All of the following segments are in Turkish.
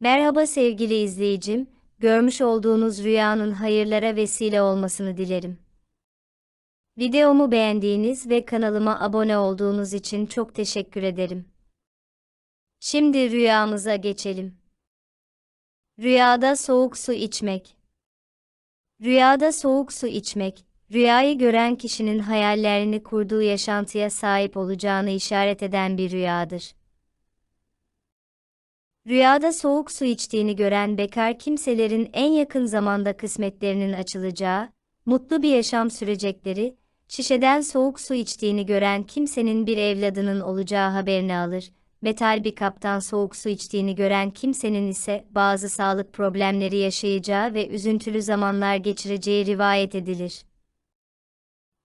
Merhaba sevgili izleyicim, görmüş olduğunuz rüyanın hayırlara vesile olmasını dilerim. Videomu beğendiğiniz ve kanalıma abone olduğunuz için çok teşekkür ederim. Şimdi rüyamıza geçelim. Rüyada soğuk su içmek. Rüyada soğuk su içmek, rüyayı gören kişinin hayallerini kurduğu yaşantıya sahip olacağını işaret eden bir rüyadır. Rüyada soğuk su içtiğini gören bekar kimselerin en yakın zamanda kısmetlerinin açılacağı, mutlu bir yaşam sürecekleri, şişeden soğuk su içtiğini gören kimsenin bir evladının olacağı haberini alır. Metal bir kaptan soğuk su içtiğini gören kimsenin ise bazı sağlık problemleri yaşayacağı ve üzüntülü zamanlar geçireceği rivayet edilir.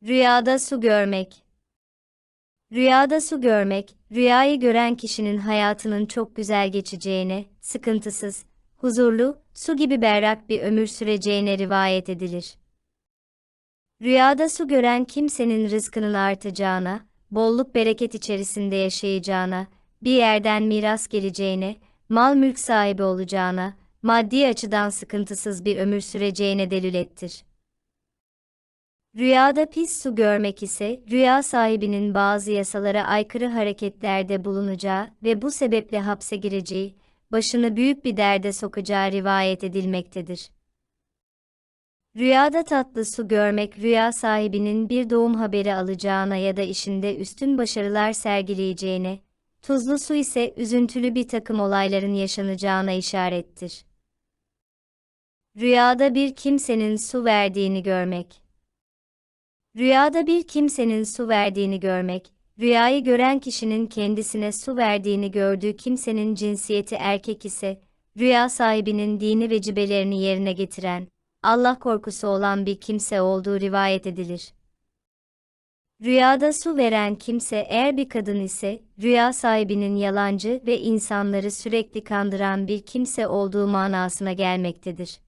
Rüyada su görmek Rüyada su görmek, rüyayı gören kişinin hayatının çok güzel geçeceğine, sıkıntısız, huzurlu, su gibi berrak bir ömür süreceğine rivayet edilir. Rüyada su gören kimsenin rızkının artacağına, bolluk bereket içerisinde yaşayacağına, bir yerden miras geleceğine, mal mülk sahibi olacağına, maddi açıdan sıkıntısız bir ömür süreceğine delülettir. Rüyada pis su görmek ise, rüya sahibinin bazı yasalara aykırı hareketlerde bulunacağı ve bu sebeple hapse gireceği, başını büyük bir derde sokacağı rivayet edilmektedir. Rüyada tatlı su görmek rüya sahibinin bir doğum haberi alacağına ya da işinde üstün başarılar sergileyeceğine, tuzlu su ise üzüntülü bir takım olayların yaşanacağına işarettir. Rüyada bir kimsenin su verdiğini görmek Rüyada bir kimsenin su verdiğini görmek, rüyayı gören kişinin kendisine su verdiğini gördüğü kimsenin cinsiyeti erkek ise, rüya sahibinin dini ve cibelerini yerine getiren, Allah korkusu olan bir kimse olduğu rivayet edilir. Rüyada su veren kimse eğer bir kadın ise, rüya sahibinin yalancı ve insanları sürekli kandıran bir kimse olduğu manasına gelmektedir.